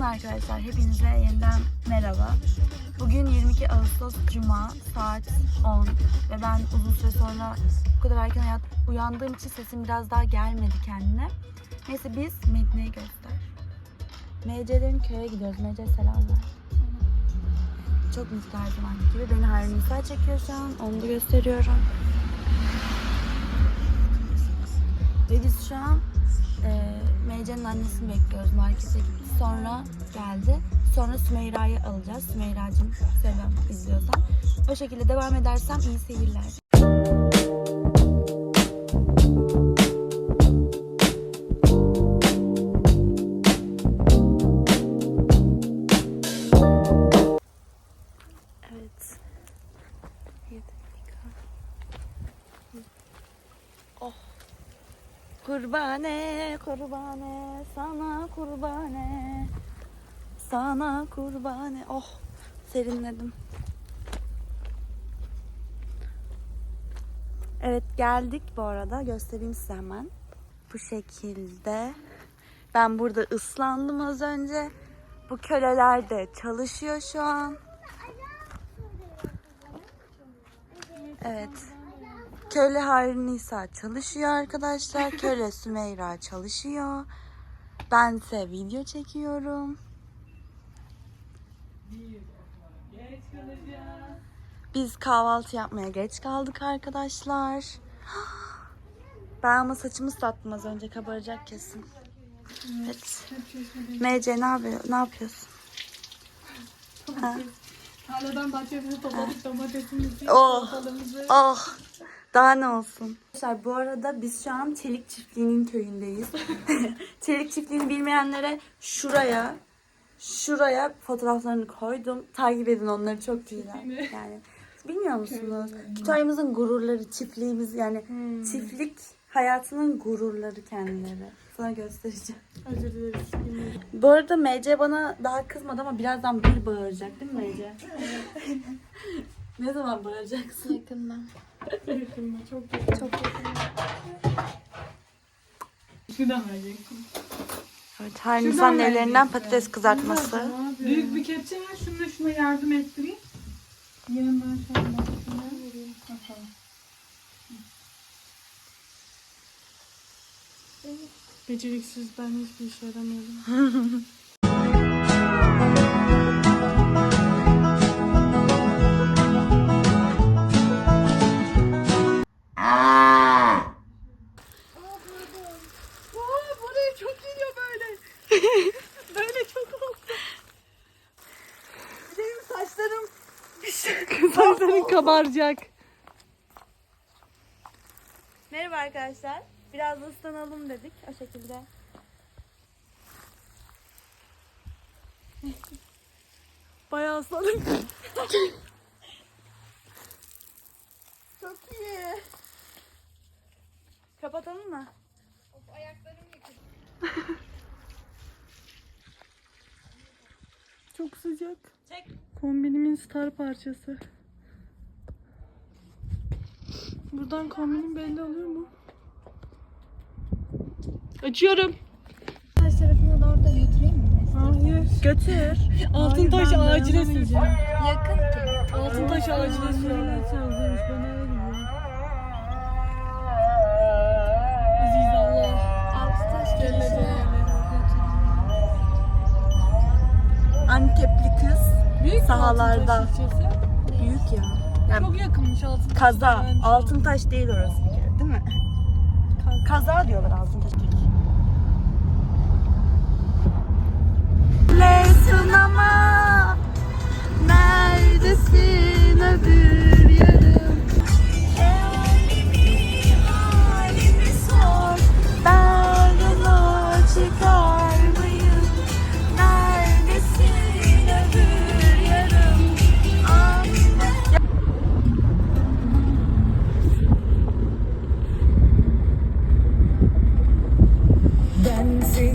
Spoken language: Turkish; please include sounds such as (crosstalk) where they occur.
Günaydın arkadaşlar. Hepinize yeniden merhaba. Bugün 22 Ağustos Cuma saat 10 ve ben uzun süre sonra bu kadar erken hayat uyandığım için sesim biraz daha gelmedi kendine. Neyse biz Medine'yi göster. MC'lerin köye gidiyoruz. MC selam ver. Çok mutlu her zamanki gibi. Beni Harun Nisa çekiyor şu an. Onu da gösteriyorum. Ve biz şu an e, Meyce'nin annesini bekliyoruz markete gitti. Sonra geldi. Sonra Sümeyra'yı alacağız. Sümeyra'cığım selam izliyorsan. O şekilde devam edersem iyi seyirler. Kurbane, kurbane, sana kurbane. Sana kurbane. Oh, serinledim. Evet geldik bu arada. Göstereyim size hemen. Bu şekilde. Ben burada ıslandım az önce. Bu köleler de çalışıyor şu an. Evet. Köle Harun Nisa çalışıyor arkadaşlar. Köle (laughs) Sümeyra çalışıyor. Bense video çekiyorum. Biz kahvaltı yapmaya geç kaldık arkadaşlar. (gasps) Ben ama saçımı ıslattım az önce kabaracak kesin. Evet. MC ne yapıyor? Ne yapıyorsun? Ha? Tarladan bahçemizi topladık domatesimizi, Oh. Oh daha ne olsun. Arkadaşlar bu arada biz şu an Çelik Çiftliği'nin köyündeyiz. (laughs) Çelik Çiftliği'ni bilmeyenlere şuraya şuraya fotoğraflarını koydum. Takip edin onları çok güzel. Yani bilmiyor musunuz? Kütahya'mızın gururları, çiftliğimiz yani çiftlik hayatının gururları kendileri. Sana göstereceğim. Özür dileriz. Bu arada MC bana daha kızmadı ama birazdan bir bağıracak değil mi MC? (laughs) ne zaman bağıracaksın? Yakında. Yakında, çok yakın. Çok yakın. Şuradan vereceksin. Evet, her Şuradan insan vereceksin. ellerinden patates kızartması. Büyük bir kepçe var. Şuna şuna yardım ettireyim. Yanından şöyle. Bakalım. Beceriksiz ben hiçbir işe yaramıyorum. (laughs) (laughs) böyle. çok oldu. Benim saçlarım Saçların kabaracak. Merhaba arkadaşlar. Biraz ıslanalım dedik o şekilde. Bayağı ıslandım. Çok iyi. Kapatalım mı? (laughs) Çok sıcak. Çek. Kombinimin star parçası. Buradan kombinim belli oluyor mu? Açıyorum. Taş tarafına doğru da götüreyim mi? Hayır. Götür. Altın taş acile sür. Yakın ki. Altın taş acile sür. Aziz Büyük mü Sahalarda. Altın taş ilçesi? Büyük ya. Yani Çok yakınmış altın taş. kaza. Ben- Altın taş değil orası değil mi? Kaza diyorlar altın taş. Leysun